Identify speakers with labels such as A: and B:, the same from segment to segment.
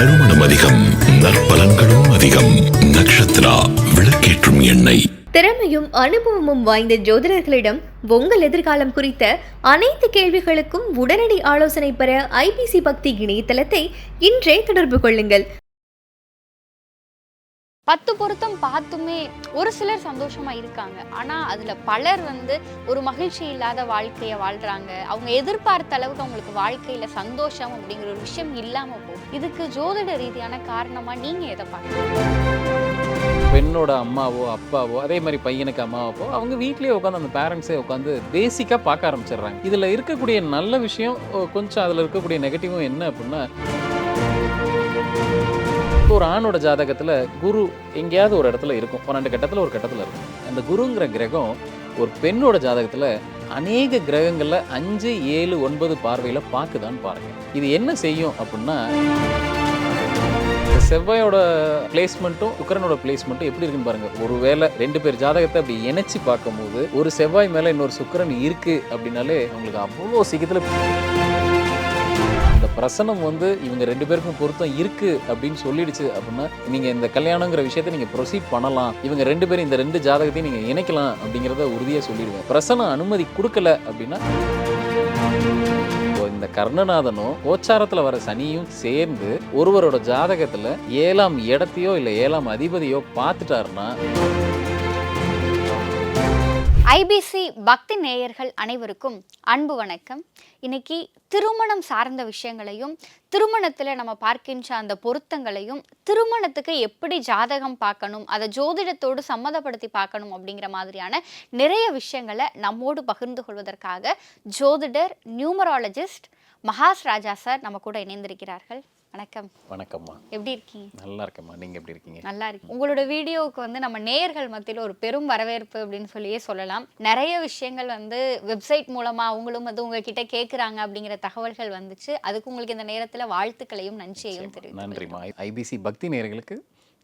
A: நறுமணம் அதிகம் நற்பலன்களும் அதிகம். நக்ஷத்ரா விளக்கேற்றும் எண்ணெய்.
B: திறமையும் அனுபவமும் வாய்ந்த ஜோதிடர்களிடம் உங்கள் எதிர்காலம் குறித்த அனைத்து கேள்விகளுக்கும் உடனடி ஆலோசனை பெற ஐபிசி பக்தி இணையதளத்தை இன்றே தொடர்பு கொள்ளுங்கள்.
C: பத்து பொருத்தம் பார்த்துமே ஒரு சிலர் சந்தோஷமா இருக்காங்க. ஆனா அதுல பலர் வந்து ஒரு மகிழ்ச்சி இல்லாத வாழ்க்கைய வாழ்றாங்க. அவங்க எதிர்பார்த்த அளவுக்கு அவங்களுக்கு வாழ்க்கையில சந்தோஷம் அப்படிங்கிற ஒரு விஷயம் இல்லாம போகும் இதுக்கு ஜோதிட ரீதியான காரணமா நீங்க எதை பார்க்கறீங்க?
D: பெண்ணோட அம்மாவோ அப்பாவோ அதே மாதிரி பையனுக்கு அம்மாவோ அவங்க வீட்லேயே உட்காந்து அந்த பேரண்ட்ஸே உட்காந்து பேசிக்காக பார்க்க ஆரம்பிச்சிடுறாங்க. இதில் இருக்கக்கூடிய நல்ல விஷயம் ஓ, கொஞ்சம் அதில் இருக்கக்கூடிய நெகட்டிவும் என்ன அப்படின்னா இப்போ ஒரு ஆணோட ஜாதகத்தில் குரு எங்கேயாவது ஒரு இடத்துல இருக்கும். பன்னெண்டு கட்டத்தில் ஒரு கட்டத்தில் இருக்கும். அந்த குருங்கிற கிரகம் ஒரு பெண்ணோட ஜாதகத்தில் அநேக கிரகங்களில் அஞ்சு ஏழு ஒன்பது பார்வையில் பார்க்குதான்னு பாருங்க. இது என்ன செய்யும் அப்படின்னா செவ்வாயோட பிளேஸ்மெண்ட்டும் சுக்கரனோட பிளேஸ்மெண்ட்டும் எப்படி இருக்குன்னு பாருங்க. ஒருவேளை ரெண்டு பேர் ஜாதகத்தை அப்படி இணைச்சு பார்க்கும்போது ஒரு செவ்வாய் மேலே இன்னொரு சுக்கரன் இருக்கு அப்படின்னாலே அவங்களுக்கு அவ்வளோ சீக்கிரத்தில் பிரசனம் வந்து இவங்க ரெண்டு பேருக்கும் பொருத்தம் இருக்கு அப்படின்னு சொல்லிடுச்சு அப்படின்னா நீங்க இந்த கல்யாணங்கிற விஷயத்தை நீங்க ப்ரொசீட் பண்ணலாம். இவங்க ரெண்டு பேரும் இந்த ரெண்டு ஜாதகத்தையும் நீங்க இணைக்கலாம் அப்படிங்கிறத உறுதியாக சொல்லிடுவேன். பிரசனம் அனுமதி கொடுக்கல அப்படின்னா இப்போ இந்த கர்ணநாதனும் கோச்சாரத்தில் வர சனியும் சேர்ந்து ஒருவரோட ஜாதகத்தில் ஏழாம் இடத்தையோ இல்லை ஏழாம் அதிபதியோ பார்த்துட்டாருன்னா
C: ஐபிசி பக்தி நேயர்கள் அனைவருக்கும் அன்பு வணக்கம். இன்னைக்கு திருமணம் சார்ந்த விஷயங்களையும் திருமணத்தில் நம்ம பார்க்கின்ற அந்த பொருத்தங்களையும் திருமணத்துக்கு எப்படி ஜாதகம் பார்க்கணும் அதை ஜோதிடத்தோடு சம்மதப்படுத்தி பார்க்கணும் அப்படிங்கிற மாதிரியான நிறைய விஷயங்களை நம்மோடு பகிர்ந்து கொள்வதற்காக ஜோதிடர் நியூமராலஜிஸ்ட் மகாஸ் ராஜா சார் நம்ம கூட இணைந்திருக்கிறார்கள். வணக்கம்.
D: வணக்கம்மா.
C: எப்படி இருக்கீங்க?
D: நல்லா இருக்கேம்மா. நீங்க எப்படி இருக்கீங்க?
C: நல்லா இருக்கு. உங்களோட வீடியோவுக்கு வந்து நம்ம நேயர்கள் மத்தியில் ஒரு பெரும் வரவேற்பு அப்படின்னு சொல்லியே சொல்லலாம். நிறைய விஷயங்கள் வந்து வெப்சைட் மூலமா அவங்களும் வந்து உங்ககிட்ட கேட்குறாங்க அப்படிங்கிற தகவல்கள் வந்துச்சு. அதுக்கு உங்களுக்கு இந்த நேரத்துல வாழ்த்துக்களையும் நன்றியையும் தெரிவித்து
D: நன்றிம்மா. ஐபிசி பக்தி நேயர்களுக்கு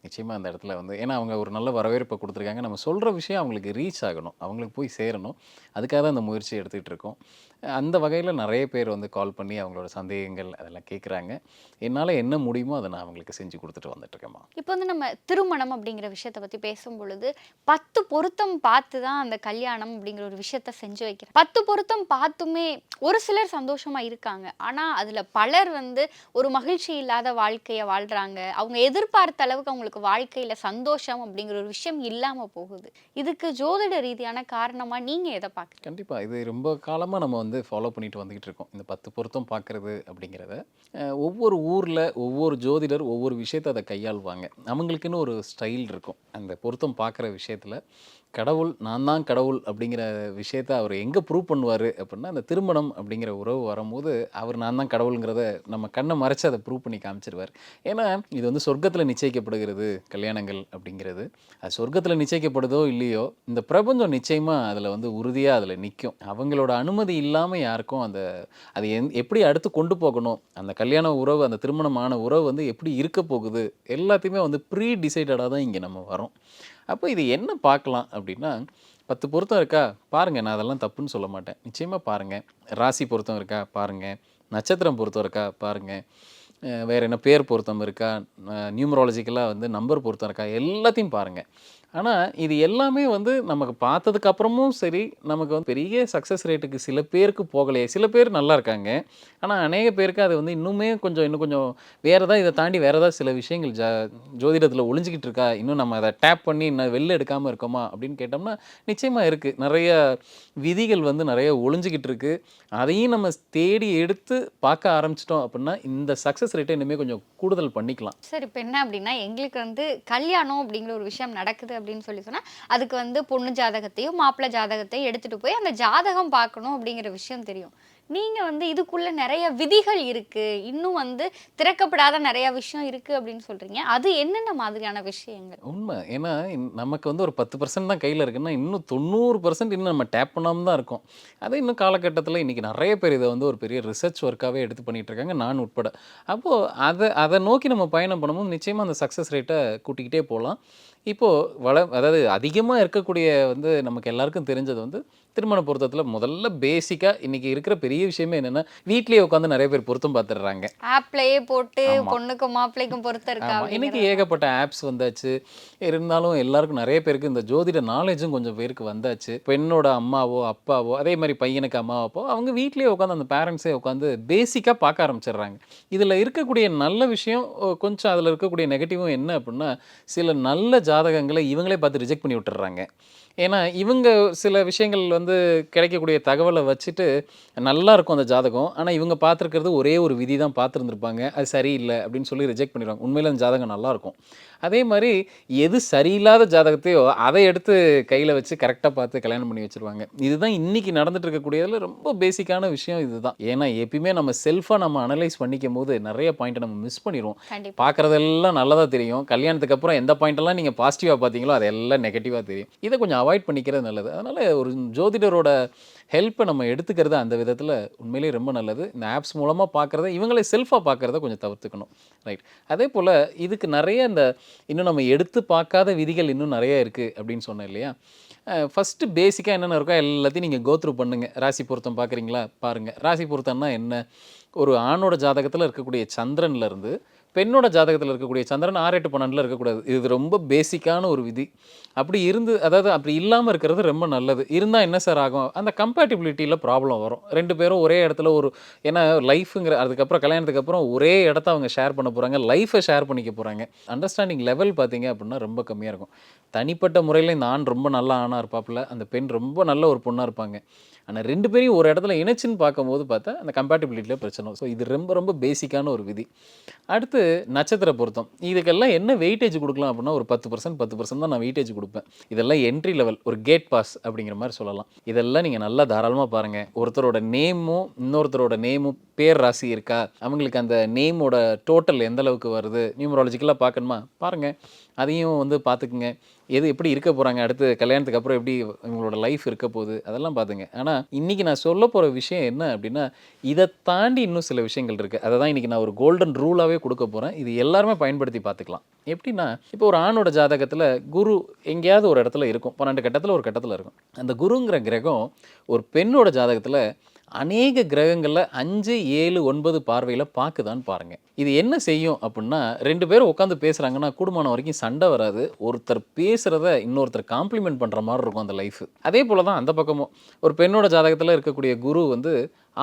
D: நிச்சயமா அந்த இடத்துல வந்து ஏன்னா அவங்க ஒரு நல்ல வரவேற்பை கொடுத்துருக்காங்க. நம்ம சொல்ற விஷயம் அவங்களுக்கு ரீச் ஆகணும். அவங்களுக்கு போய் சேரணும். அதுக்காக தான் அந்த முயற்சி எடுத்துகிட்டு இருக்கோம். அந்த வகையில் நிறைய பேர் வந்து கால் பண்ணி அவங்களோட சந்தேகங்கள் அதெல்லாம் கேட்குறாங்க என்னால் என்ன முடியுமோ அதை நான் அவங்களுக்கு செஞ்சு கொடுத்துட்டு வந்துட்டுருக்கேம்மா.
C: இப்போ வந்து நம்ம திருமணம் அப்படிங்கிற விஷயத்தை பத்தி பேசும் பொழுது பத்து பொருத்தம் பார்த்து தான் அந்த கல்யாணம் அப்படிங்கிற ஒரு விஷயத்த செஞ்சு வைக்கிறேன். பத்து பொருத்தம் பார்த்துமே ஒரு சிலர் சந்தோஷமா இருக்காங்க. ஆனா அதுல பலர் வந்து ஒரு மகிழ்ச்சி இல்லாத வாழ்க்கைய வாழ்றாங்க. அவங்க எதிர்பார்த்த அளவுக்கு அவங்களுக்கு வாழ்க்கையில சந்தோஷம் அப்படிங்கிற ஒரு விஷயம் இல்லாம போகுது. இதுக்கு ஜோதிட ரீதியான காரணமா நீங்க எதை பார்க்குறீங்க?
D: கண்டிப்பாக இது ரொம்ப காலமாக நம்ம வந்து ஃபாலோ பண்ணிட்டு வந்துகிட்டு இருக்கோம். இந்த பத்து பொருத்தம் பார்க்குறது அப்படிங்கிறத. ஒவ்வொரு ஊரில் ஒவ்வொரு ஜோதிடர் ஒவ்வொரு விஷயத்தை அதை கையாளுவாங்க. அவங்களுக்குன்னு ஒரு ஸ்டைல் இருக்கும். அந்த பொருத்தம் பார்க்குற விஷயத்தில் கடவுள் நான் தான் கடவுள் அப்படிங்கிற விஷயத்த அவர் எங்கே ப்ரூவ் பண்ணுவார் அப்படின்னா அந்த திருமணம் அப்படிங்கிற உறவு வரும்போது அவர் நான் தான் கடவுளுங்கிறத நம்ம கண்ணை மறைச்சு அதை ப்ரூவ் பண்ணி காமிச்சிருவார். ஏன்னா இது வந்து சொர்க்கத்தில் நிச்சயிக்கப்படுகிறது கல்யாணங்கள் அப்படிங்கிறது. அது சொர்க்கத்தில் நிச்சயிக்கப்படுதோ இல்லையோ இந்த பிரபஞ்சம் நிச்சயமாக அதில் வந்து உறுதியாக அதில் நிற்கும் அவங்களோட அனுமதி இல்லாமல் யாருக்கும் அந்த அது எந் எப்படி அடுத்து கொண்டு போகணும்? அந்த கல்யாண உறவு அந்த திருமணமான உறவு வந்து எப்படி இருக்க போகுது? எல்லாத்தையுமே வந்து ப்ரீ டிசைடடாக தான் இங்கே நம்ம வரோம் அப்போ இது என்ன பார்க்கலாம் அப்படின்னா பத்து பொருத்தம் இருக்கா? பாருங்கள் நான் அதெல்லாம் தப்புன்னு சொல்ல மாட்டேன். நிச்சயமாக பாருங்கள் ராசி பொருத்தம் இருக்கா? பாருங்கள் நட்சத்திரம் பொருத்தம் இருக்கா? பாருங்கள் வேறு என்ன பேர் பொருத்தம் இருக்கா? நியூமராலஜிக்கலாக வந்து நம்பர் பொருத்தம் இருக்கா? எல்லாத்தையும் பாருங்கள் ஆனால் இது எல்லாமே வந்து நமக்கு பார்த்ததுக்கு அப்புறமும் சரி நமக்கு வந்து பெரிய சக்ஸஸ் ரேட்டுக்கு சில பேருக்கு போகலையே. சில பேர் நல்லா இருக்காங்க. ஆனால் அநேக பேருக்கு அது வந்து இன்னுமே கொஞ்சம் இன்னும் கொஞ்சம் வேறு ஏதாவது இதை தாண்டி வேறு ஏதாவது சில விஷயங்கள் ஜா ஜோதிடத்தில் ஒளிஞ்சிக்கிட்டு இருக்கா? இன்னும் நம்ம அதை டேப் பண்ணி இன்னும் வெளில எடுக்காமல் இருக்கோமா? அப்படின்னு கேட்டோம்னா நிச்சயமாக இருக்குது நிறைய விதிகள் வந்து நிறைய ஒளிஞ்சிக்கிட்டு இருக்குது அதையும் நம்ம தேடி எடுத்து பார்க்க ஆரம்பிச்சிட்டோம் அப்படின்னா இந்த சக்ஸஸ் ரேட்டை இனிமேல் கொஞ்சம் கூடுதல் பண்ணிக்கலாம்.
C: சரி இப்போ என்ன அப்படின்னா எங்களுக்கு வந்து கல்யாணம் அப்படிங்கிற ஒரு விஷயம் நடக்குது அப்படின்னு சொல்லி சொன்னால் அதுக்கு வந்து பொண்ணு ஜாதகத்தையும் மாப்பிள்ளை ஜாதகத்தையும் எடுத்துகிட்டு போய் அந்த ஜாதகம் பார்க்கணும் அப்படிங்கிற விஷயம் தெரியும். நீங்க வந்து இதுக்குள்ள நிறைய விதிகள் இருக்கு. இன்னும் வந்து திறக்கப்படாத நிறைய விஷயம் இருக்கு அப்படின்னு சொல்றீங்க. அது என்னென்ன மாதிரியான விஷயங்கள்?
D: உண்மை. ஏன்னா இன்- நமக்கு வந்து ஒரு பத்து பர்சன்ட் தான் கையில் இருக்குன்னா இன்னும் தொண்ணூறு பர்சன்ட் இன்னும் நம்ம டேப் பண்ணாமல் தான் இருக்கும். அது இன்னும் காலகட்டத்தில் இன்றைக்கி நிறைய பேர் இதை வந்து ஒரு பெரிய ரிசர்ச் ஒர்க்காகவே எடுத்து பண்ணிட்டு இருக்காங்க நான் உட்பட. அப்போது அதை அதை நோக்கி நம்ம பயணம் பண்ணும்போது நிச்சயமாக அந்த சக்ஸஸ் ரேட்டை கூட்டிக்கிட்டே போகலாம். இப்போது வள அதாவது அதிகமாக இருக்கக்கூடிய வந்து நமக்கு எல்லாருக்கும் தெரிஞ்சது வந்து திருமண பொருத்தத்தில் முதல்ல பேசிக்காக இன்றைக்கி இருக்கிற பெரிய விஷயமே என்னென்னா வீட்லேயே உட்காந்து நிறைய பேர் பொருத்தம் பார்த்துடுறாங்க
C: ஆப்லயே போட்டு. பொண்ணுக்கும் மாப்பிள்ளைக்கும் பொறுத்த இருக்கா
D: ஆமாம் இன்னைக்கு. ஏகப்பட்ட ஆப்ஸ் வந்தாச்சு. இருந்தாலும் எல்லாருக்கும் நிறைய பேருக்கு இந்த ஜோதிட நாலேஜும் கொஞ்சம் பேருக்கு வந்தாச்சு. பெண்ணோட அம்மாவோ அப்பாவோ அதே மாதிரி பையனுக்கு அம்மாவோ அப்போ அவங்க வீட்லேயே உட்காந்து அந்த பேரண்ட்ஸே உட்காந்து பேசிக்காக பார்க்க ஆரம்பிச்சிடுறாங்க. இதில் இருக்கக்கூடிய நல்ல விஷயம் கொஞ்சம் அதில் இருக்கக்கூடிய நெகட்டிவும் என்ன அப்படின்னா சில நல்ல ஜாதகங்களை இவங்களே பார்த்து ரிஜெக்ட் பண்ணி விட்டுறாங்க ஏன்னா இவங்க சில விஷயங்கள் வந்து கிடைக்கக்கூடிய தகவலை வச்சுட்டு நல்லா இருக்கும் அந்த ஜாதகம். ஆனால் இவங்க பார்த்துருக்கிறது ஒரே ஒரு விதி தான் பார்த்துருந்துருப்பாங்க. அது சரியில்லை அப்படின்னு சொல்லி ரிஜெக்ட் பண்ணிடுவாங்க. உண்மையில அந்த ஜாதகம் நல்லா இருக்கும். அதே மாதிரி எது சரியில்லாத ஜாதகத்தையோ அதை எடுத்து கையில் வச்சு கரெக்டாக பார்த்து கல்யாணம் பண்ணி வச்சிருவாங்க. இதுதான் இன்னைக்கு நடந்துட்டு இருக்கக்கூடியதில் ரொம்ப பேசிக்கான விஷயம் இதுதான். ஏன்னா எப்பயுமே நம்ம செல்ஃபாக நம்ம அனலைஸ் பண்ணிக்கும் போது நிறைய பாயிண்ட்டை நம்ம மிஸ் பண்ணிடுவோம். பார்க்குறதெல்லாம் நல்லதாக தெரியும். கல்யாணத்துக்கு அப்புறம் எந்த பாயிண்டெல்லாம் நீங்கள் பாசிட்டிவாக பார்த்தீங்களோ அதெல்லாம் நெகட்டிவாக தெரியும். இதை கொஞ்சம் அவாய்ட் பண்ணிக்கிறது நல்லது. அதனால் ஒரு ஜோதிடரோட ஹெல்ப்பை நம்ம எடுத்துக்கிறது அந்த விதத்தில் உண்மையிலேயே ரொம்ப நல்லது. இந்த ஆப்ஸ் மூலமாக பார்க்குறத இவங்களே செல்ஃபாக பார்க்குறத கொஞ்சம் தவிர்த்துக்கணும். ரைட் அதே போல் இதுக்கு நிறைய இந்த இன்னும் நம்ம எடுத்து பார்க்காத விதிகள் இன்னும் நிறைய இருக்குது அப்படின்னு சொன்னேன் இல்லையா? ஃபஸ்ட்டு பேசிக்காக என்னென்ன இருக்கோ எல்லாத்தையும் நீங்கள் கோத்ரூ பண்ணுங்கள் ராசி பொருத்தம் பார்க்குறீங்களா பாருங்கள் ராசி பொருத்தம்னா என்ன? ஒரு ஆணோட ஜாதகத்தில் இருக்கக்கூடிய சந்திரன்லேருந்து இருந்து பெண்ணோட ஜாதகத்தில் இருக்கக்கூடிய சந்திரன் ஆறு எட்டு பன்னெண்டில் இருக்கக்கூடாது. இது ரொம்ப பேசிக்கான ஒரு விதி. அப்படி இருந்து அதாவது அப்படி இல்லாமல் இருக்கிறது ரொம்ப நல்லது. இருந்தால் என்ன சார் ஆகும்? அந்த கம்பேட்டிபிலிட்டியில் ப்ராப்ளம் வரும். ரெண்டு பேரும் ஒரே இடத்துல ஒரு ஏன்னா லைஃபுங்கிற அதுக்கப்புறம் கல்யாணத்துக்கு அப்புறம் ஒரே இடத்த அவங்க ஷேர் பண்ண போகிறாங்க லைஃப்பை ஷேர் பண்ணிக்க போகிறாங்க அண்டர்ஸ்டாண்டிங் லெவல் பார்த்தீங்க அப்படின்னா ரொம்ப கம்மியாக இருக்கும். தனிப்பட்ட முறையில் இந்த ஆண் ரொம்ப நல்ல ஆணாக இருப்பாப்புல அந்த பெண் ரொம்ப நல்ல ஒரு பொண்ணாக இருப்பாங்க. ஆனால் ரெண்டு பேரையும் ஒரு இடத்துல இணைச்சின்னு பார்க்கும்போது பார்த்தா அந்த கம்பேட்டிபிலிட்டியில் பிரச்சனை ஸோ இது ரொம்ப ரொம்ப பேசிக்கான ஒரு விதி. அடுத்து நட்சத்திர பொருத்தம். இதுக்கெல்லாம் என்ன வெயிட்டேஜ் கொடுக்கலாம் அப்படின்னா ஒரு பத்து பர்சன்ட் பத்து பர்சன்ட் தான் நான் வெயிட்டேஜ் கொடுப்பேன். இதெல்லாம் என்ட்ரி லெவல் ஒரு கேட் பாஸ் அப்படிங்கிற மாதிரி சொல்லலாம். இதெல்லாம் நீங்கள் நல்லா தாராளமாக பாருங்கள் ஒருத்தரோட நேமும் இன்னொருத்தரோட நேமும் பேர் ராசி இருக்கா? அவங்களுக்கு அந்த நேமோட டோட்டல் எந்த அளவுக்கு வருது? நியூமராலஜிக்கலாக பார்க்கணுமா? பாருங்கள் அதையும் வந்து பார்த்துக்குங்க. எது எப்படி இருக்க போகிறாங்க அடுத்து கல்யாணத்துக்கு அப்புறம் எப்படி இவங்களோட லைஃப் இருக்க போகுது? அதெல்லாம் பார்த்துங்க. ஆனால் இன்றைக்கி நான் சொல்ல போகிற விஷயம் என்ன அப்படின்னா இதை தாண்டி இன்னும் சில விஷயங்கள் இருக்குது அதை தான் இன்றைக்கி நான் ஒரு கோல்டன் ரூலாகவே கொடுக்க போகிறேன் இது எல்லாருமே பயன்படுத்தி பார்த்துக்கலாம். எப்படின்னா இப்போ ஒரு ஆணோட ஜாதகத்தில் குரு எங்கேயாவது ஒரு இடத்துல இருக்கும். பன்னெண்டு கட்டத்தில் ஒரு கட்டத்தில் இருக்கும். அந்த குருங்கிற கிரகம் ஒரு பெண்ணோட ஜாதகத்தில் அநேக கிரகங்களில் அஞ்சு ஏழு ஒன்பது பார்வையில் பார்க்குதான்னு பாருங்கள் இது என்ன செய்யும் அப்படின்னா ரெண்டு பேரும் உட்காந்து பேசுகிறாங்கன்னா கூடுமானம் வரைக்கும் சண்டை வராது. ஒருத்தர் பேசுகிறத இன்னொருத்தர் காம்ப்ளிமெண்ட் பண்ணுற மாதிரி இருக்கும் அந்த லைஃப் அதே போல் தான் அந்த பக்கமும். ஒரு பெண்ணோட ஜாதகத்தில் இருக்கக்கூடிய குரு வந்து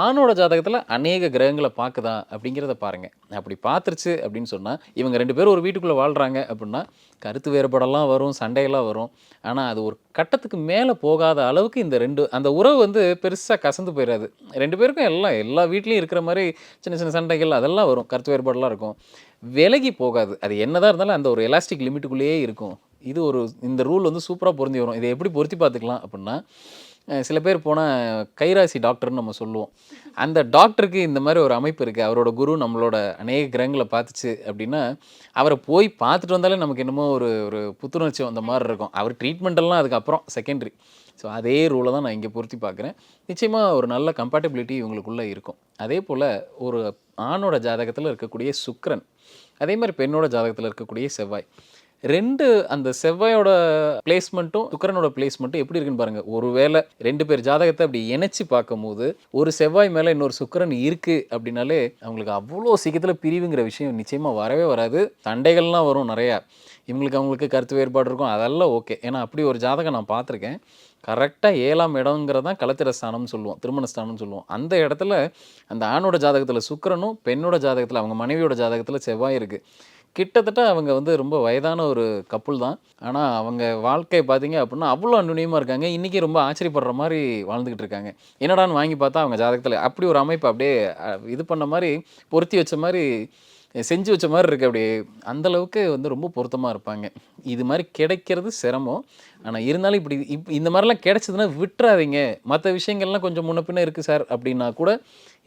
D: ஆணோட ஜாதகத்தில் அநேக கிரகங்களை பார்க்குதா அப்படிங்கிறத பாருங்கள் அப்படி பார்த்துருச்சு அப்படின்னு சொன்னால் இவங்க ரெண்டு பேரும் ஒரு வீட்டுக்குள்ளே வாழ்கிறாங்க அப்படின்னா கருத்து வேறுபாடெல்லாம் வரும் சண்டையெல்லாம் வரும். ஆனால் அது ஒரு கட்டத்துக்கு மேலே போகாத அளவுக்கு இந்த ரெண்டு அந்த உறவு வந்து பெருசாக கசந்து போயிடாது ரெண்டு பேருக்கும் எல்லாம் எல்லா வீட்லேயும் இருக்கிற மாதிரி சின்ன சின்ன சண்டைகள் அதெல்லாம் வரும். கருத்து வேறுபாடெல்லாம் இருக்கும். விலகி போகாது. அது என்னதான் இருந்தாலும் அந்த ஒரு எலாஸ்டிக் லிமிட்டுக்குள்ளேயே இருக்கும். இது ஒரு இந்த ரூல் வந்து சூப்பராக பொருந்தி வரும். இதை எப்படி பொருத்தி பார்த்துக்கலாம் அப்படின்னா சில பேர் போனால் கைராசி டாக்டர்னு நம்ம சொல்லுவோம். அந்த டாக்டருக்கு இந்த மாதிரி ஒரு அமைப்பு இருக்குது அவரோட குரு நம்மளோட அநேக கிரகங்களை பார்த்துச்சு அப்படின்னா அவரை போய் பார்த்துட்டு வந்தாலே நமக்கு என்னமோ ஒரு ஒரு புத்துணர்ச்சி வந்த மாதிரி இருக்கும். அவர் ட்ரீட்மெண்ட்டெல்லாம் அதுக்கப்புறம் செகண்டரி ஸோ அதே ரூலை தான் நான் இங்கே பொருத்தி பார்க்குறேன். நிச்சயமாக ஒரு நல்ல கம்பேட்டபிலிட்டி இவங்களுக்குள்ளே இருக்கும். அதே போல் ஒரு ஆணோட ஜாதகத்தில் இருக்கக்கூடிய சுக்ரன் அதே மாதிரி பெண்ணோட ஜாதகத்தில் இருக்கக்கூடிய செவ்வாய் ரெண்டு அந்த செவ்வாயோட பிளேஸ்மெண்ட்டும் சுக்கரனோட பிளேஸ்மெண்ட்டும் எப்படி இருக்குன்னு பாருங்க. ஒருவேளை ரெண்டு பேர் ஜாதகத்தை அப்படி இணைச்சு பார்க்கும்போது ஒரு செவ்வாய் மேலே இன்னொரு சுக்கரன் இருக்கு அப்படின்னாலே அவங்களுக்கு அவ்வளோ சீக்கிரத்தில் பிரிவுங்கிற விஷயம் நிச்சயமாக வரவே வராது. சண்டைகள்லாம் வரும் நிறையா. இவங்களுக்கு அவங்களுக்கு கருத்து வேறுபாடு இருக்கும். அதெல்லாம் ஓகே ஏன்னா அப்படி ஒரு ஜாதகம் நான் பார்த்துருக்கேன். கரெக்டாக ஏழாம் இடங்கிறது தான் கலத்திர ஸ்தானம்னு சொல்லுவோம். திருமண ஸ்தானம்னு சொல்லுவோம். அந்த இடத்துல அந்த ஆணோட ஜாதகத்தில் சுக்கிரனும் பெண்ணோட ஜாதகத்தில் அவங்க மனைவியோட ஜாதகத்தில் செவ்வாய் இருக்குது கிட்டத்தட்ட அவங்க வந்து ரொம்ப வயதான ஒரு கப்புள் தான். ஆனால் அவங்க வாழ்க்கை பார்த்தீங்க அப்படின்னா அவ்வளோ அன்னுனியமாக இருக்காங்க. இன்றைக்கி ரொம்ப ஆச்சரியப்படுற மாதிரி வாழ்ந்துக்கிட்டு இருக்காங்க. என்னடான்னு வாங்கி பார்த்தா அவங்க ஜாதகத்தில் அப்படி ஒரு அமைப்பு அப்படியே இது பண்ண மாதிரி பொருத்தி வச்ச மாதிரி செஞ்சு வச்ச மாதிரி இருக்குது அப்படியே அந்த அளவுக்கு வந்து ரொம்ப பொருத்தமாக இருப்பாங்க. இது மாதிரி கிடைக்கிறது சிரமம். ஆனால் இருந்தாலும் இப்படி இப் இந்த மாதிரிலாம் கிடச்சதுன்னா விட்டுறாதீங்க. மற்ற விஷயங்கள்லாம் கொஞ்சம் முன்ன பின்ன இருக்குது சார். அப்படின்னா கூட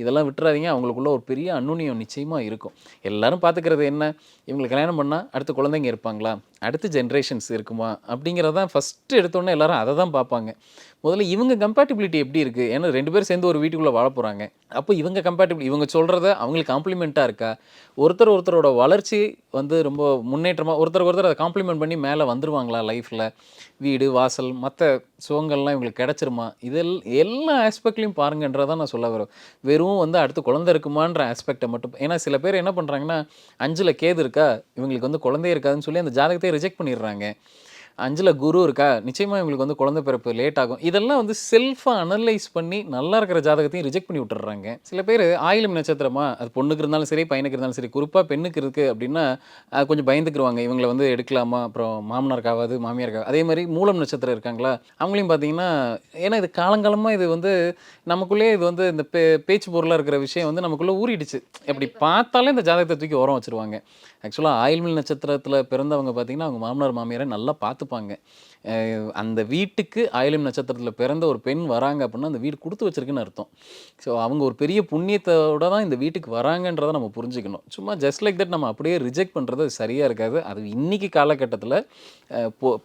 D: இதெல்லாம் விட்டுறாதீங்க. அவங்களுக்குள்ள ஒரு பெரிய அநுண்ணியம் நிச்சயமாக இருக்கும். எல்லாரும் பார்த்துக்கிறது என்ன? இவங்களுக்கு கல்யாணம் பண்ணால் அடுத்த குழந்தைங்க இருப்பாங்களா? அடுத்த ஜென்ரேஷன்ஸ் இருக்குமா? அப்படிங்கிறதான் ஃபஸ்ட்டு எடுத்தோன்னே எல்லாரும் அதை தான் பார்ப்பாங்க. முதல்ல இவங்க கம்பேட்டிபிலிட்டி எப்படி இருக்குது ஏன்னா ரெண்டு பேரும் சேர்ந்து ஒரு வீட்டுக்குள்ளே வாழ போகிறாங்க அப்போ இவங்க கம்பேட்டிபிள் இவங்க சொல்கிறத அவங்களுக்கு காம்ப்ளிமெண்ட்டாக இருக்கா? ஒருத்தர் ஒருத்தரோட வளர்ச்சி வந்து ரொம்ப முன்னேற்றமாக ஒருத்தருக்கு ஒருத்தர் அதை காம்ப்ளிமெண்ட் பண்ணி மேலே வந்துருவாங்களா லைஃப்பில் வீடு வாசல் மற்ற சுகங்கள்லாம் இவங்களுக்கு கிடச்சிருமா? இதெல் எல்லா ஆஸ்பெக்ட்லையும் பாருங்கன்றதான் நான் சொல்ல வரேன். வெறும் வந்து அடுத்து குழந்தை இருக்குமான்ற ஆஸ்பெக்டை மட்டும். ஏன்னா சில பேர் என்ன பண்ணுறாங்கன்னா அஞ்சில் கேது இருக்கா? இவங்களுக்கு வந்து குழந்தையே இருக்காதுன்னு சொல்லி அந்த ஜாதகத்தை ரிஜெக்ட் பண்ணிடுறாங்க. அஞ்சில் குரு இருக்கா? நிச்சயமாக இவங்களுக்கு வந்து குழந்தை பிறப்பு லேட் ஆகும். இதெல்லாம் வந்து செல்ஃபாக அனலைஸ் பண்ணி நல்லா இருக்கிற ஜாதகத்தையும் ரிஜெக்ட் பண்ணி விட்டுறாங்க. சில பேர் ஆயிலம் நட்சத்திரமா அது பொண்ணுக்கு இருந்தாலும் சரி பையனுக்கு இருந்தாலும் சரி குறிப்பாக பெண்ணுக்கு இருக்குது அப்படின்னா அது கொஞ்சம் பயந்துக்குருவாங்க. இவங்களை வந்து எடுக்கலாமா? அப்புறம் மாமனாருக்காவது மாமியாருக்காவது. அதே மாதிரி மூலம் நட்சத்திரம் இருக்காங்களா? அவங்களையும் பார்த்தீங்கன்னா ஏன்னா இது காலங்காலமாக இது வந்து நமக்குள்ளே இது வந்து இந்த பே பேச்சு பொருளாக இருக்கிற விஷயம் வந்து நமக்குள்ளே ஊறிடுச்சு. எப்படி பார்த்தாலே இந்த ஜாதகத்தை தூக்கி உரம் வச்சுருவாங்க. ஆக்சுவலாக ஆயில்மில் நட்சத்திரத்தில் பிறந்தவங்க பார்த்தீங்கன்னா அவங்க மாமனார் மாமியாரை நல்லா பார்த்துப்பாங்க அந்த வீட்டுக்கு ஆயிலம் நட்சத்திரத்தில் பிறந்த ஒரு பெண் வராங்க அப்படின்னா அந்த வீடு கொடுத்து வச்சிருக்குன்னு அர்த்தம். ஸோ அவங்க ஒரு பெரிய புண்ணியத்தோட தான் இந்த வீட்டுக்கு வராங்கன்றதை நம்ம புரிஞ்சுக்கணும். சும்மா ஜஸ்ட் லைக் தட் நம்ம அப்படியே ரிஜெக்ட் பண்ணுறது சரியாக இருக்காது. அது இன்னைக்கு காலகட்டத்தில்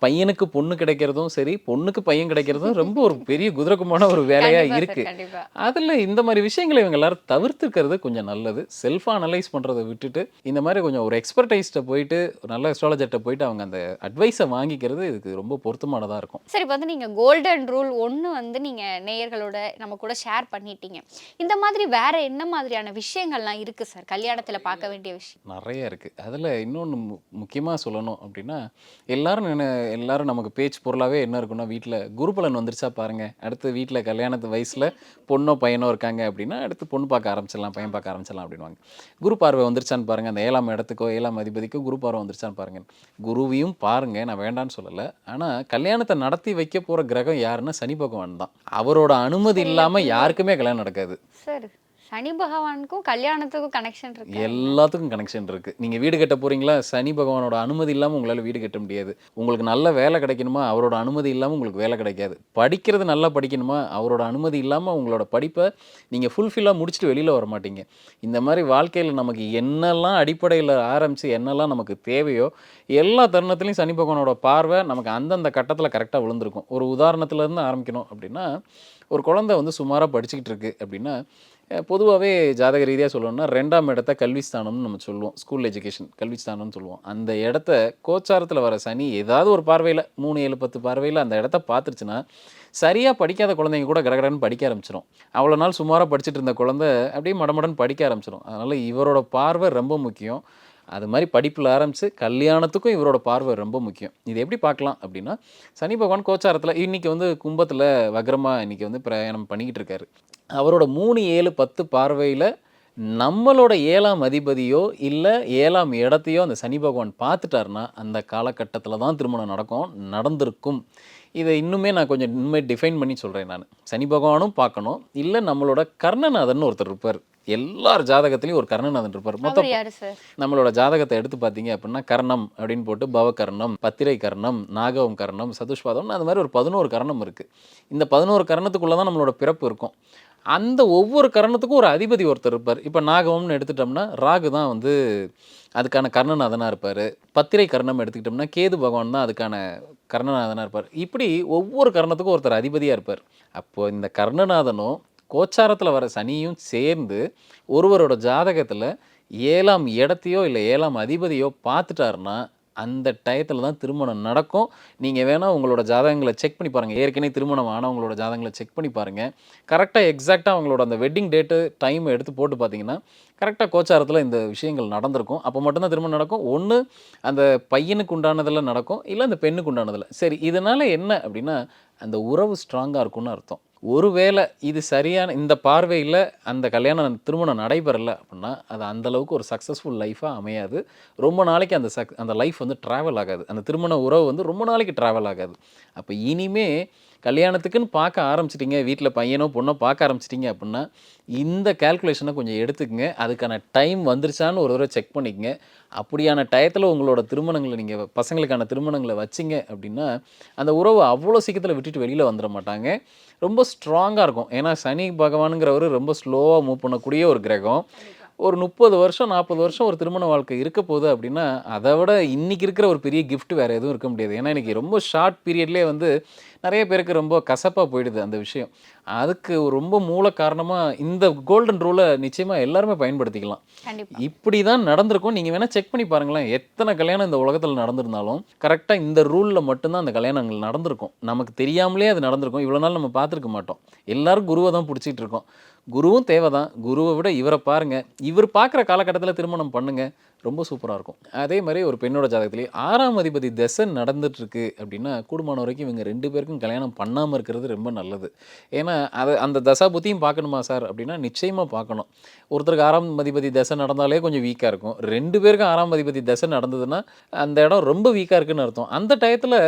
D: பையனுக்கு பொண்ணு கிடைக்கிறதும் சரி பொண்ணுக்கு பையன் கிடைக்கிறதும் ரொம்ப ஒரு பெரிய குதிரக்குமான ஒரு வேலையாக இருக்குது அதில் இந்த மாதிரி விஷயங்களை இவங்க எல்லாரும் தவிர்த்துக்கிறது கொஞ்சம் நல்லது. செல்ஃபாக அனலைஸ் பண்ணுறதை விட்டுட்டு இந்த மாதிரி கொஞ்சம் ஒரு எக்ஸ்பர்டைஸ்ட்டை போயிட்டு நல்ல அஸ்ட்ராலஜர்கிட்ட போயிட்டு அவங்க அந்த அட்வைஸை வாங்கிக்கிறது இதுக்கு ரொம்ப பொருத்தமானதாக இருக்கும்.
C: சரி இப்போ வந்து நீங்கள் கோல்டன் ரூல் ஒன்று வந்து நீங்கள் நேயர்களோட நம்ம கூட ஷேர் பண்ணிட்டீங்க. இந்த மாதிரி வேற என்ன மாதிரியான விஷயங்கள்லாம் இருக்குது சார்? கல்யாணத்தில் பார்க்க வேண்டிய விஷயம்.
D: நிறைய இருக்குது அதில் இன்னொன்று முக்கியமாக சொல்லணும் அப்படின்னா எல்லாரும் எல்லாரும் நமக்கு பேச்சு பொருளாகவே என்ன இருக்குன்னா வீட்டில் குருபலன் வந்துருச்சா பாருங்கள் அடுத்து வீட்டில் கல்யாணத்து வயசில் பொண்ணோ பையனோ இருக்காங்க அப்படின்னா அடுத்து பொண்ணு பார்க்க ஆரம்பிச்சிடலாம் பையன் பார்க்க ஆரம்பிச்சிடலாம் அப்படின்வாங்க குரு பார்வை வந்துருச்சான்னு பாருங்கள் அந்த ஏழாம் இடத்துக்கோ ஏழாம் அதிபதிக்கோ குரு பார்வை வந்துருச்சான்னு பாருங்கள் குருவையும் பாருங்கள் நான் வேண்டான்னு சொல்லலை. ஆனால் கல்யாணத்தை நடத்தி வைக்க போகிற கிரகம் யாருன்னா சனி பகவான் தான். அவரோட அனுமதி இல்லாமல் யாருக்குமே கல்யாணம் நடக்காது.
C: சார். சனி பகவானுக்கும் கல்யாணத்துக்கும் கனெக்ஷன் இருக்கு.
D: எல்லாத்துக்கும் கனெக்ஷன் இருக்கு. நீங்க வீடு கட்ட போறீங்களா? சனி பகவானோட அனுமதி இல்லாம உங்களால வீடு கட்ட முடியாது. உங்களுக்கு நல்ல வேலை கிடைக்கணுமா? அவரோட அனுமதி இல்லாம உங்களுக்கு வேலை கிடைக்காது. படிக்கிறது நல்லா படிக்கணுமா? அவரோட அனுமதி இல்லாம உங்களோட படிப்பை நீங்க ஃபுல்ஃபில்லாக முடிச்சுட்டு வெளியில வர மாட்டீங்க. இந்த மாதிரி வாழ்க்கையில நமக்கு என்னெல்லாம் அடிப்படையில் ஆரம்பிச்சு என்னெல்லாம் நமக்கு தேவையோ எல்லா தருணத்துலையும் சனி பகவானோட பார்வை நமக்கு அந்தந்த கட்டத்தில் கரெக்டாக விழுந்திருக்கும். ஒரு உதாரணத்துல இருந்து ஆரம்பிக்கணும் அப்படின்னா ஒரு குழந்தை வந்து சுமாராக படிச்சுக்கிட்டு இருக்கு அப்படின்னா பொதுவாகவே ஜாதக ரீதியாக சொல்லணும்னா ரெண்டாம் இடத்த கல்விஸ்தானம்னு நம்ம சொல்லுவோம். ஸ்கூல் எஜுகேஷன் கல்விஸ்தானம்னு சொல்லுவோம். அந்த இடத்த கோச்சாரத்தில் வர சனி ஏதாவது ஒரு பார்வையில் மூணு ஏழு பத்து பார்வையில் அந்த இடத்த பார்த்துருச்சுன்னா சரியாக படிக்காத குழந்தைங்க கூட கடகடன்னு படிக்க ஆரம்பிச்சிடும் அவ்வளோ நாள் சுமாராக படிச்சுட்டு இருந்த குழந்தை அப்படியே மடமடன் படிக்க ஆரம்பிச்சிடும் அதனால் இவரோட பார்வை ரொம்ப முக்கியம். அது மாதிரி படிப்பில் ஆரம்பித்து கல்யாணத்துக்கும் இவரோட பார்வை ரொம்ப முக்கியம். இது எப்படி பார்க்கலாம் அப்படின்னா சனி பகவான் கோச்சாரத்தில் இன்றைக்கி வந்து கும்பத்தில் வக்ரமாக இன்றைக்கி வந்து பிரயாணம் பண்ணிக்கிட்டு இருக்காரு. அவரோட மூணு ஏழு பத்து பார்வையில் நம்மளோட ஏழாம் அதிபதியோ இல்லை ஏழாம் இடத்தையோ அந்த சனி பகவான் பார்த்துட்டாருன்னா அந்த காலகட்டத்தில் தான் திருமணம் நடக்கும் நடந்திருக்கும். இதை இன்னுமே நான் கொஞ்சம் இன்னுமே டிஃபைன் பண்ணி சொல்கிறேன் நான். சனி பகவானும் பார்க்கணும். இல்லை நம்மளோட கர்ணநாதன் ஒருத்தர் இருப்பார். எல்லார் ஜாதகத்துலேயும் ஒரு கர்ணநாதன் இருப்பார். மொத்தம் நம்மளோட ஜாதகத்தை எடுத்து பார்த்தீங்க அப்படின்னா கர்ணம் அப்படின்னு போட்டு பவகர்ணம் பத்திரை கர்ணம் நாகவம் கர்ணம் சதுஷ்பாதம் அந்த மாதிரி ஒரு பதினோரு கர்ணம் இருக்குது இந்த பதினோரு கர்ணத்துக்குள்ளே தான் நம்மளோட பிறப்பு இருக்கும். அந்த ஒவ்வொரு கர்ணத்துக்கும் ஒரு அதிபதி ஒருத்தர் இருப்பார். இப்போ நாகவம்னு எடுத்துட்டோம்னா ராகு தான் வந்து அதுக்கான கர்ணநாதனாக இருப்பார். பத்திரை கர்ணம் எடுத்துக்கிட்டோம்னா கேது பகவான் தான் அதுக்கான கர்ணநாதனாக இருப்பார். இப்படி ஒவ்வொரு கர்ணத்துக்கும் ஒருத்தர் அதிபதியாக இருப்பார். அப்போ இந்த கர்ணநாதனும் கோச்சாரத்தில் வர சனியும் சேர்ந்து ஒருவரோட ஜாதகத்தில் ஏழாம் இடத்தையோ இல்லை ஏழாம் அதிபதியோ பார்த்துட்டாருன்னா அந்த டயத்தில் தான் திருமணம் நடக்கும். நீங்கள் வேணால் உங்களோட ஜாதகங்களை செக் பண்ணி பாருங்கள் ஏற்கனவே திருமணம் ஆனவங்களோட ஜாதகங்களை செக் பண்ணி பாருங்கள் கரெக்டாக எக்ஸாக்டாக அவங்களோட அந்த வெட்டிங் டேட்டு டைம் எடுத்து போட்டு பார்த்தீங்கன்னா கரெக்டாக கோச்சாரத்தில் இந்த விஷயங்கள் நடந்திருக்கும். அப்போ மட்டும்தான் திருமணம் நடக்கும். ஒன்று அந்த பையனுக்கு உண்டானதில் நடக்கும். இல்லை அந்த பெண்ணுக்கு உண்டானதில் சரி இதனால் என்ன அப்படின்னா அந்த உறவு ஸ்ட்ராங்காக இருக்கும்னு அர்த்தம். ஒருவேளை இது சரியான இந்த பார்வையில் அந்த கல்யாணம் திருமணம் நடைபெறலை அப்படின்னா அது அந்தளவுக்கு ஒரு சக்ஸஸ்ஃபுல் லைஃபாக அமையாது. ரொம்ப நாளைக்கு அந்த சக் அந்த லைஃப் வந்து ட்ராவல் ஆகாது. அந்த திருமண உறவு வந்து ரொம்ப நாளைக்கு ட்ராவல் ஆகாது. அப்போ இனிமே கல்யாணத்துக்குன்னு பார்க்க ஆரம்பிச்சிட்டிங்க வீட்டில் பையனோ பொண்ணோ பார்க்க ஆரம்பிச்சிட்டிங்க அப்படின்னா இந்த கால்குலேஷனை கொஞ்சம் எடுத்துக்கங்க. அதுக்கான டைம் வந்துருச்சான்னு ஒரு தடவை செக் பண்ணிக்கங்க. அப்படியான டயத்தில் உங்களோட திருமணங்களை நீங்கள் பசங்களுக்கான திருமணங்களை வச்சிங்க அப்படின்னா அந்த உறவு அவ்வளோ சீக்கிரத்தில் விட்டுட்டு வெளியில் வந்துட மாட்டாங்க. ரொம்ப ஸ்ட்ராங்காக இருக்கும். ஏன்னா சனி பகவானுங்கிறவர் ரொம்ப ஸ்லோவாக மூவ் பண்ணக்கூடிய ஒரு கிரகம். ஒரு முப்பது வருஷம் நாற்பது வருஷம் ஒரு திருமண வாழ்க்கை இருக்க போகுது அப்படின்னா அதை விட இன்னைக்கு இருக்கிற ஒரு பெரிய gift வேறு எதுவும் இருக்க முடியாது. ஏன்னா இன்னைக்கு ரொம்ப ஷார்ட் பீரியட்லேயே வந்து நிறைய பேருக்கு ரொம்ப கசப்பாக போயிடுது அந்த விஷயம். அதுக்கு ரொம்ப மூல காரணமாக இந்த கோல்டன் ரூலை நிச்சயமாக எல்லாருமே பயன்படுத்திக்கலாம். இப்படி தான் நடந்திருக்கும். நீங்கள் வேணால் செக் பண்ணி பாருங்களேன். எத்தனை கல்யாணம் இந்த உலகத்தில் நடந்திருந்தாலும் கரெக்டாக இந்த ரூலில் மட்டும்தான் அந்த கல்யாணங்கள் நடந்திருக்கும். நமக்கு தெரியாமலே அது நடந்திருக்கும். இவ்வளோ நாள் நம்ம பார்த்துருக்க மாட்டோம். எல்லாரும் குருவை தான் பிடிச்சிட்டு இருக்கோம். குருவும் தேவை தான் குருவை விட இவரை பாருங்க. இவர் பார்க்குற காலகட்டத்தில் திருமணம் பண்ணுங்க. ரொம்ப சூப்பராக இருக்கும். அதே மாதிரி ஒரு பெண்ணோட ஜாதகத்திலே ஆறாம் அதிபதி தசை நடந்துட்டுருக்கு அப்படின்னா கூடுமான வரைக்கும் இவங்க ரெண்டு பேருக்கும் கல்யாணம் பண்ணாமல் இருக்கிறது ரொம்ப நல்லது. ஏன்னா அது அந்த தசா புத்தியும் பார்க்கணுமா சார்? அப்படின்னா நிச்சயமாக பார்க்கணும். ஒருத்தருக்கு ஆறாம் அதிபதி தசை நடந்தாலே கொஞ்சம் வீக்காக இருக்கும். ரெண்டு பேருக்கும் ஆறாம் அதிபதி தசை நடந்ததுன்னா அந்த இடம் ரொம்ப வீக்காக இருக்குன்னு அர்த்தம். அந்த டயத்தில்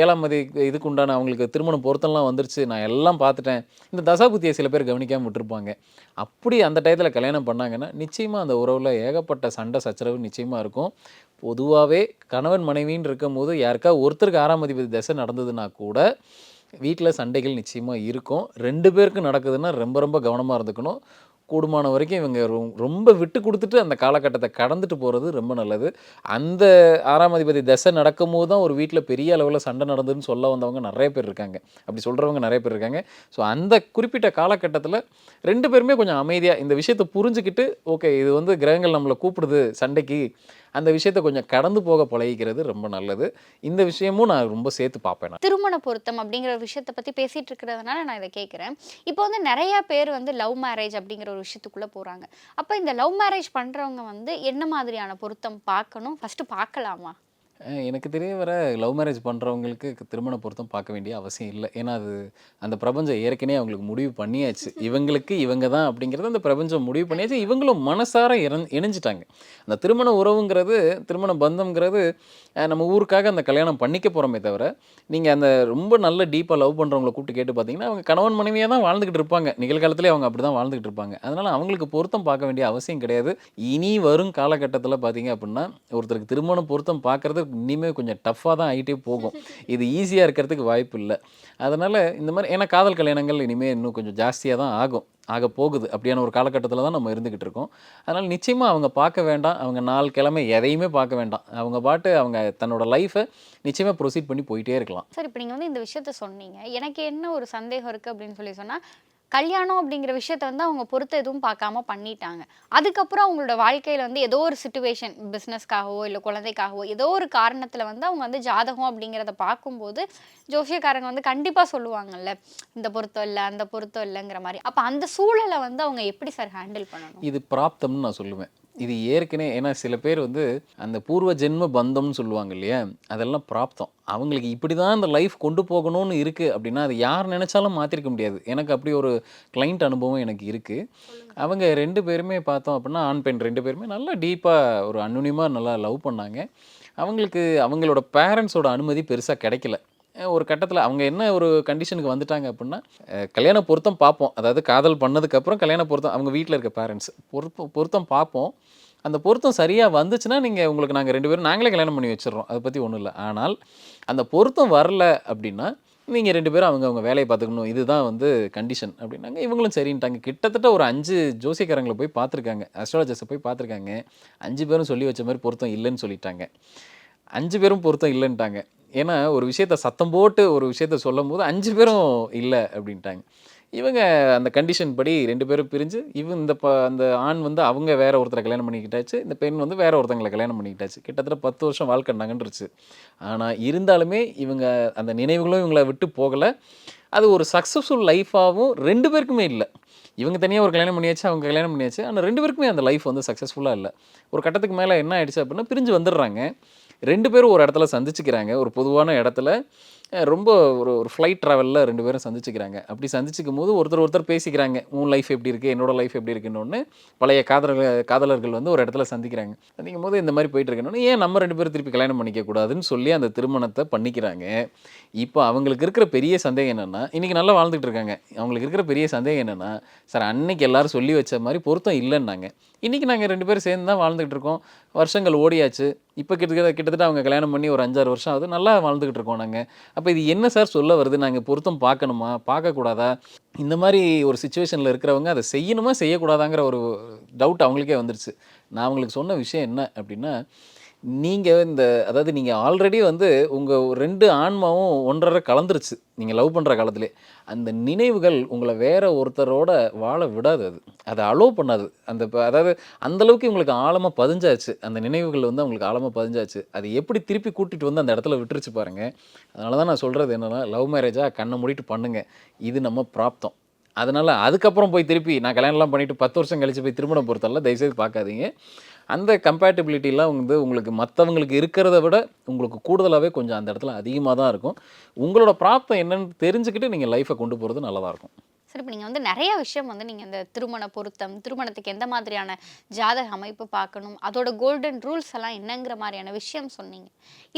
D: ஏழாம் மதி இதுக்கு உண்டான அவங்களுக்கு திருமணம் பொருத்தம்லாம் வந்துருச்சு. நான் எல்லாம் பார்த்துட்டேன். இந்த தசா புத்தியை சில பேர் கவனிக்காமல் விட்டுருப்பாங்க. அப்படி அந்த டயத்தில் கல்யாணம் பண்ணாங்கன்னா நிச்சயமாக அந்த உறவில் ஏகப்பட்ட சண்டை சச்சரவு நிச்சயமாக இருக்கும். பொதுவாகவே கணவன் மனைவின்னு இருக்கும்போது யாருக்கா ஒருத்தருக்கு ஆறாம் அதிபதி தசை நடந்ததுன்னா கூட வீட்டில் சண்டைகள் நிச்சயமாக இருக்கும். ரெண்டு பேருக்கு நடக்குதுன்னா ரொம்ப ரொம்ப கவனமாக இருந்துக்கணும். கூடுமான வரைக்கும் இவங்க ரொ- ரொம்ப விட்டு கொடுத்துட்டு அந்த காலகட்டத்தை கடந்துட்டு போகிறது ரொம்ப நல்லது. அந்த ஆறாம் அதிபதி தசை நடக்கும்போது தான் ஒரு வீட்டில் பெரிய அளவில் சண்டை நடந்ததுன்னு சொல்ல வந்தவங்க நிறைய பேர் இருக்காங்க. அப்படி சொல்கிறவங்க நிறைய பேர் இருக்காங்க. ஸோ அந்த குறிப்பிட்ட காலகட்டத்தில் ரெண்டு பேருமே கொஞ்சம் அமைதியாக இந்த விஷயத்தை புரிஞ்சுக்கிட்டு ஓகே இது வந்து கிரகங்கள் நம்மளை கூப்பிடுது சண்டைக்கு. அந்த விஷயத்தை கொஞ்சம் கடந்து போக பழகிக்கிறது ரொம்ப நல்லது. இந்த விஷயமும் நான் ரொம்ப சேர்த்து பார்ப்பேன்
C: திருமண பொருத்தம் அப்படிங்கிற விஷயத்தை பற்றி பேசிகிட்டு இருக்கிறதுனால நான் இதை கேட்குறேன் இப்போ வந்து நிறைய பேர் வந்து லவ் மேரேஜ் அப்படிங்கிற ஒரு விஷயத்துக்குள்ளே போகிறாங்க அப்போ இந்த லவ் மேரேஜ் பண்ணுறவங்க வந்து என்ன மாதிரியான பொருத்தம் பார்க்கணும்? ஃபஸ்ட்டு பார்க்கலாமா?
D: அஹ் எனக்கு தெரிய வர லவ் மேரேஜ் பண்ணுறவங்களுக்கு திருமண பொருத்தம் பார்க்க வேண்டிய அவசியம் இல்லை. ஏன்னா அது அந்த பிரபஞ்சம் ஏற்கனவே அவங்களுக்கு முடிவு பண்ணியாச்சு. இவங்களுக்கு இவங்க தான் அப்படிங்கிறது அந்த பிரபஞ்சம் முடிவு பண்ணியாச்சு. இவங்களும் மனசார இறந் இணைஞ்சிட்டாங்க. அந்த திருமண உறவுங்கிறது திருமண பந்தம்ங்கிறது அஹ் நம்ம ஊருக்காக அந்த கல்யாணம் பண்ணிக்க போகிறோமே தவிர நீங்கள் அந்த ரொம்ப நல்ல டீப்பாக லவ் பண்ணுறவங்கள கூப்பிட்டு கேட்டு பார்த்தீங்கன்னா அவங்க கணவன் மனைவியாக தான் வாழ்ந்துக்கிட்டு இருப்பாங்க. நிகழ்காலத்திலே அவங்க அப்படி தான் வாழ்ந்துக்கிட்டு இருப்பாங்க. அதனால் அவங்களுக்கு பொருத்தம் பார்க்க வேண்டிய அவசியம் கிடையாது. இனி வரும் காலகட்டத்தில் பார்த்தீங்க அப்படின்னா ஒருத்தருக்கு திருமண பொருத்தம் பார்க்குறது இனிமேல் கொஞ்சம் டஃப்பாக தான் ஆகிட்டே போகும். இது ஈஸியாக இருக்கிறதுக்கு வாய்ப்பு இல்லை. அதனால் இந்த மாதிரி ஏன்னா காதல் கல்யாணங்கள் இனிமேல் இன்னும் கொஞ்சம் ஜாஸ்தியாக தான் ஆகும். ஆக போகுது. அப்படியான ஒரு காலகட்டத்தில் தான் நம்ம இருந்துக்கிட்டு இருக்கோம். அதனால் நிச்சயமாக அவங்க பார்க்க வேண்டாம். அவங்க நாள் கிழமை எதையுமே பார்க்க வேண்டாம். அவங்க பாட்டு அவங்க தன்னோட லைஃப்பை நிச்சயமாக ப்ரொசீட் பண்ணி போயிட்டே இருக்கலாம்.
C: சார் இப்போ நீங்கள் வந்து இந்த விஷயத்த சொன்னீங்க. எனக்கு என்ன ஒரு சந்தேகம் இருக்குது அப்படின்னு சொல்லி சொன்னால் கல்யாணம் அப்படிங்கிற விஷயத்த வந்து அவங்க பொறுத்த எதுவும் பார்க்காம பண்ணிட்டாங்க. அதுக்கப்புறம் அவங்களோட வாழ்க்கையில் வந்து ஏதோ ஒரு சுச்சுவேஷன் பிஸ்னஸ்க்காகவோ இல்லை குழந்தைக்காகவோ ஏதோ ஒரு காரணத்தில் வந்து அவங்க வந்து ஜாதகம் அப்படிங்கிறத பார்க்கும்போது ஜோஷியக்காரங்க வந்து கண்டிப்பாக சொல்லுவாங்கல்ல இந்த பொருத்தம் இல்லை அந்த பொருத்தம் இல்லைங்கிற மாதிரி. அப்போ அந்த சூழலை வந்து அவங்க எப்படி சார் ஹேண்டில் பண்ணணும்?
D: இது பிராப்தம்னு நான் சொல்லுவேன். இது ஏற்கனவே ஏன்னா சில பேர் வந்து அந்த பூர்வ ஜென்ம பந்தம்னு சொல்லுவாங்க இல்லையா? அதெல்லாம் பிராப்தம். அவங்களுக்கு இப்படி தான் இந்த லைஃப் கொண்டு போகணும்னு இருக்குது அப்படின்னா அது யார் நினச்சாலும் மாற்றிருக்க முடியாது. எனக்கு அப்படி ஒரு கிளைண்ட் அனுபவம் எனக்கு இருக்குது அவங்க ரெண்டு பேருமே பார்த்தோம் அப்படின்னா ஆண் பெண் ரெண்டு பேருமே நல்லா டீப்பாக ஒரு அன்னுனியமாக நல்லா லவ் பண்ணாங்க. அவங்களுக்கு அவங்களோட பேரண்ட்ஸோட அனுமதி பெருசாக கிடைக்கல. ஒரு கட்டத்தில் அவங்க என்ன ஒரு கண்டிஷனுக்கு வந்துட்டாங்க அப்படின்னா கல்யாண பொருத்தம் பார்ப்போம் அதாவது காதல் பண்ணதுக்கப்புறம் கல்யாண பொருத்தம் அவங்க வீட்டில் இருக்க பேரண்ட்ஸ் பொருத்தம் பொருத்தம் பார்ப்போம் அந்த பொருத்தம் சரியாக வந்துச்சுன்னா நீங்கள் உங்களுக்கு நாங்கள் ரெண்டு பேரும் நாங்களே கல்யாணம் பண்ணி வச்சிடுறோம். அதை பற்றி ஒன்றும் இல்லை. ஆனால் அந்த பொருத்தம் வரல அப்படின்னா நீங்கள் ரெண்டு பேரும் அவங்க அவங்க வேலையை பார்த்துக்கணும் இதுதான் வந்து கண்டிஷன் அப்படின்னாங்க. இவங்களும் சரின்ட்டாங்க. கிட்டத்தட்ட ஒரு அஞ்சு ஜோசியக்காரங்களை போய் பார்த்துருக்காங்க அஸ்ட்ராலஜர்ஸை போய் பார்த்துருக்காங்க அஞ்சு பேரும் சொல்லி வச்ச மாதிரி பொருத்தம் இல்லைன்னு சொல்லிட்டாங்க. அஞ்சு பேரும் பொருத்தம் இல்லைன்ட்டாங்க. ஏன்னா ஒரு விஷயத்த சத்தம் போட்டு ஒரு விஷயத்த சொல்லும் போது அஞ்சு பேரும் இல்லை அப்படின்ட்டாங்க. இவங்க அந்த கண்டிஷன் படி ரெண்டு பேரும் பிரிஞ்சு இவன் இந்த ப அந்த ஆண் வந்து அவங்க வேற ஒருத்தரை கல்யாணம் பண்ணிக்கிட்டாச்சு இந்த பெண் வந்து வேற ஒருத்தங்களை கல்யாணம் பண்ணிக்கிட்டாச்சு. கிட்டத்தட்ட பத்து வருஷம் வாழ்க்கை நகன்றுச்சு ஆனால் இருந்தாலுமே இவங்க அந்த நினைவுகளும் இவங்கள விட்டு போகலை. அது ஒரு சக்ஸஸ்ஃபுல் லைஃபாகவும் ரெண்டு பேருக்குமே இல்லை. இவங்க தனியாக ஒரு கல்யாணம் பண்ணியாச்சு அவங்க கல்யாணம் பண்ணியாச்சு. ஆனால் ரெண்டு பேருக்குமே அந்த லைஃப் வந்து சக்ஸஸ்ஃபுல்லாக இல்லை. ஒரு கட்டத்துக்கு மேலே என்ன ஆயிடுச்சு அப்படின்னா பிரிஞ்சு வந்துடுறாங்க. ரெண்டு பேரும் ஒரு இடத்துல சந்திச்சுக்கிறாங்க. ஒரு பொதுவான இடத்துல ரொம்ப ஒரு ஒரு ஃப்ளைட் ட்ராவலில் ரெண்டு பேரும் சந்திச்சுக்கிறாங்க. அப்படி சந்திச்சுக்கும் போது ஒருத்தர் ஒருத்தர் பேசிக்கிறாங்க. உன் லைஃப் எப்படி இருக்குது என்னோட லைஃப் எப்படி இருக்குன்னு. ஒன்று பழைய காதலர்கள் காதலர்கள் வந்து ஒரு இடத்துல சந்திக்கிறாங்க. சந்திக்கும் போது இந்த மாதிரி போயிட்டுருக்கணும்னு ஏன் நம்ம ரெண்டு பேரும் திருப்பி கல்யாணம் பண்ணிக்க கூடாதுன்னு சொல்லி அந்த திருமணத்தை பண்ணிக்கிறாங்க. இப்போ அவங்களுக்கு இருக்கிற பெரிய சந்தேகம் என்னென்னா இன்றைக்கி நல்லா வாழ்ந்துட்டு இருக்காங்க. அவங்களுக்கு இருக்கிற பெரிய சந்தேகம் என்னென்னா சார் அன்னைக்கு எல்லாரும் சொல்லி வச்ச மாதிரி பொருத்தம் இல்லைன்னாங்க. இன்றைக்கி நாங்கள் ரெண்டு பேரும் சேர்ந்து தான் வாழ்ந்துகிட்டு இருக்கோம். வருஷங்கள் ஓடியாச்சு. இப்போ கிட்டத்தட்ட கிட்டத்தட்ட அவங்க கல்யாணம் பண்ணி ஒரு அஞ்சாறு வருஷம் ஆகுது. நல்லா வாழ்ந்துக்கிட்டு இருக்கோம் நாங்கள் அப்போ இது என்ன சார் சொல்ல வருது? நாங்கள் பொருத்தம் பார்க்கணுமா? பார்க்கக்கூடாதா இந்த மாதிரி ஒரு சுச்சுவேஷனில் இருக்கிறவங்க அதை செய்யணுமா செய்யக்கூடாதாங்கிற ஒரு டவுட் அவங்களுக்கே வந்துருச்சு. நான் அவங்களுக்கு சொன்ன விஷயம் என்ன அப்படின்னா நீங்கள் இந்த அதாவது நீங்கள் ஆல்ரெடி வந்து உங்கள் ரெண்டு ஆன்மாவும் ஒன்றரை கலந்துருச்சு. நீங்கள் லவ் பண்ணுற காலத்திலே. அந்த நினைவுகள் உங்களை வேற ஒருத்தரோட வாழ விடாது அது. அதை அலோவ் பண்ணாது. அந்த இப்போ அதாவது அந்தளவுக்கு இவங்களுக்கு உங்களுக்கு ஆழமாக பதிஞ்சாச்சு. அந்த நினைவுகள் வந்து அவங்களுக்கு ஆழமாக பதிஞ்சாச்சு. அது எப்படி திருப்பி கூட்டிகிட்டு வந்து அந்த இடத்துல விட்டுருச்சு பாருங்கள் அதனால தான் நான் சொல்கிறது என்னென்னா லவ் மேரேஜாக கண்ணை மூடிட்டு பண்ணுங்கள் இது நம்ம பிராப்தம். அதனால் அதுக்கப்புறம் போய் திருப்பி நான் கல்யாணம்லாம் பண்ணிவிட்டு பத்து வருஷம் கழித்து போய் திருமணம் பொறுத்தெல்லாம் தயவுசெய்து பார்க்காதீங்க. அந்த கம்பேட்டபிலிட்டிலாம் வந்து உங்களுக்கு மற்றவங்களுக்கு இருக்கிறத விட உங்களுக்கு கூடுதலாகவே கொஞ்சம் அந்த இடத்துல அதிகமாக தான் இருக்கும். உங்களோட பிராப்தம் என்னென்னு தெரிஞ்சுக்கிட்டு நீங்கள் லைஃப்பை கொண்டு போகிறது நல்லதாக இருக்கும்.
C: சரி இப்போ நீங்கள் வந்து நிறைய விஷயம் வந்து நீங்கள் இந்த திருமண பொருத்தம் திருமணத்துக்கு எந்த மாதிரியான ஜாதக அமைப்பு பார்க்கணும் அதோட கோல்டன் ரூல்ஸ் எல்லாம் என்னங்கிற மாதிரியான விஷயம் சொன்னீங்க.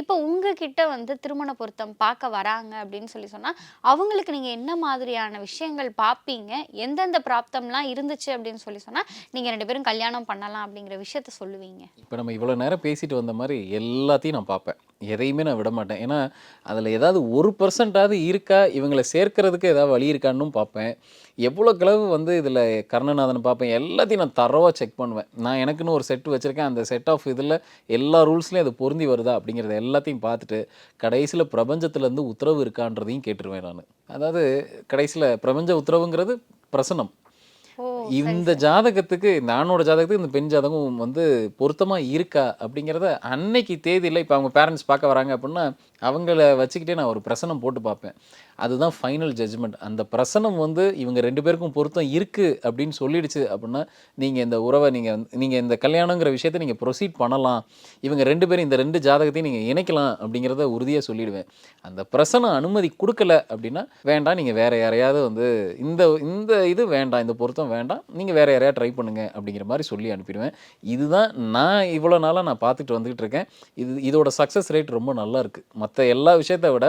C: இப்போ உங்ககிட்ட வந்து திருமண பொருத்தம் பார்க்க வராங்க அப்படின்னு சொல்லி சொன்னால் அவங்களுக்கு நீங்கள் என்ன மாதிரியான விஷயங்கள் பார்ப்பீங்க? எந்தெந்த பிராப்தம்லாம் இருந்துச்சு அப்படின்னு சொல்லி சொன்னால் நீங்கள் ரெண்டு பேரும் கல்யாணம் பண்ணலாம் அப்படிங்கிற விஷயத்த சொல்லுவீங்க.
D: இப்போ நம்ம இவ்வளோ நேரம் பேசிட்டு வந்த மாதிரி எல்லாத்தையும் நான் பார்ப்பேன். எதையுமே நான் விட மாட்டேன். ஏன்னா அதில் ஏதாவது ஒரு பர்சன்டாவது இருக்கா? இவங்களை சேர்க்கறதுக்கு ஏதாவது வழி இருக்கான்னும் பார்ப்பேன். எவ்வளோ கிளவு வந்து இதில் கர்ணநாதன் பார்ப்பேன் எல்லாத்தையும் நான் தரவாக செக் பண்ணுவேன். நான் எனக்குன்னு ஒரு செட் வச்சுருக்கேன். அந்த செட் ஆஃப் இதில் எல்லா ரூல்ஸ்லையும் அது பொருந்தி வருதா அப்படிங்கிறத எல்லாத்தையும் பார்த்துட்டு கடைசியில் பிரபஞ்சத்துலேருந்து உத்தரவு இருக்கான்றதையும் கேட்டுருவேன் நான். அதாவது கடைசியில் பிரபஞ்ச உத்தரவுங்கிறது பிரசனம். இந்த ஜாதகத்துக்கு இந்த ஆணோட ஜாதகத்துக்கு இந்த பெண் ஜாதகம் வந்து பொருத்தமாக இருக்கா அப்படிங்கிறத அன்னைக்கு தேதியில் இப்போ அவங்க பேரண்ட்ஸ் பார்க்க வராங்க அப்படின்னா அவங்கள வச்சுக்கிட்டே நான் ஒரு பிரசனம் போட்டு பார்ப்பேன். அதுதான் ஃபைனல் ஜட்ஜ்மெண்ட் அந்த பிரசனம் வந்து இவங்க ரெண்டு பேருக்கும் பொருத்தம் இருக்குது அப்படின்னு சொல்லிடுச்சு அப்படின்னா நீங்கள் இந்த உறவை நீங்கள் நீங்கள் இந்த கல்யாணங்கிற விஷயத்தை நீங்கள் ப்ரொசீட் பண்ணலாம். இவங்க ரெண்டு பேரும் இந்த ரெண்டு ஜாதகத்தையும் நீங்கள் இணைக்கலாம் அப்படிங்கிறத உறுதியாக சொல்லிடுவேன். அந்த பிரசனம் அனுமதி கொடுக்கல அப்படின்னா வேண்டாம் நீங்கள் வேற யாரையாவது வந்து இந்த இந்த இது வேண்டாம் இந்த பொருத்தம் வேண்டாம் நீங்கள் வேறு யாரையா ட்ரை பண்ணுங்க அப்படிங்கிற மாதிரி சொல்லி அனுப்பிடுவேன். இதுதான் நான் இவ்வளோ நாளாக நான் பார்த்துட்டு வந்துக்கிட்டு இருக்கேன். இது இதோட சக்ஸஸ் ரேட் ரொம்ப நல்லா இருக்குது மற்ற எல்லா விஷயத்தை விட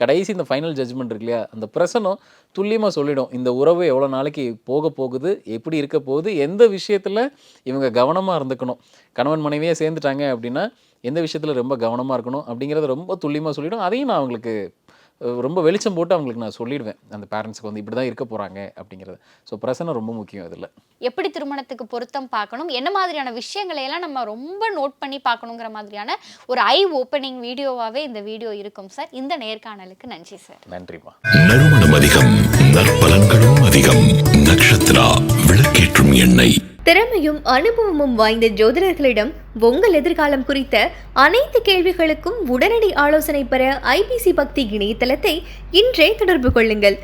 D: கடைசி இந்த ஃபைனல் ஜட்ஜ்மெண்ட் இருக்கு இல்லையா அந்த பிரசனம் துல்லியமாக சொல்லிடும். இந்த உறவு எவ்வளோ நாளைக்கு போக போகுது எப்படி இருக்க போகுது எந்த விஷயத்தில் இவங்க கவனமாக இருந்துக்கணும். கணவன் மனைவியே சேர்ந்துட்டாங்க அப்படின்னா எந்த விஷயத்தில் ரொம்ப கவனமாக இருக்கணும் அப்படிங்கிறத ரொம்ப துல்லியமாக சொல்லிடும். அதையும் நான் அவங்களுக்கு ரொம்ப வெளிச்சம் போட்டு அவங்களுக்கு நான் சொல்லிடுவேன். அந்த பேரண்ட்ஸ்க்கு வந்து இப்படி தான் இருக்க போகிறாங்க அப்படிங்கிறது. ஸோ பிரசனம் ரொம்ப முக்கியம் இதில்.
C: எப்படி திருமணத்துக்கு பொருத்தம் பார்க்கணும்? என்ன மாதிரியான விஷயங்களை எல்லாம் நம்ம ரொம்ப நோட் பண்ணி பார்க்கணுங்கிற மாதிரியான ஒரு ஐ ஓப்பனிங் வீடியோவாகவே இந்த வீடியோ இருக்கும் சார் இந்த நேர்காணலுக்கு நன்றி சார்
D: நன்றிம்மா.
A: நறுமணம் அதிகம் நற்பலன்களும் அதிகம். நக்ஷத்ரா விளக்கேற்றும் எண்ணெய்
B: திறமையும் அனுபவமும் வாய்ந்த ஜோதிடர்களிடம் உங்கள் எதிர்காலம் குறித்த அனைத்து கேள்விகளுக்கும் உடனடி ஆலோசனை பெற ஐபிசி பக்தி இணையதளத்தை இன்றே தொடர்பு கொள்ளுங்கள்.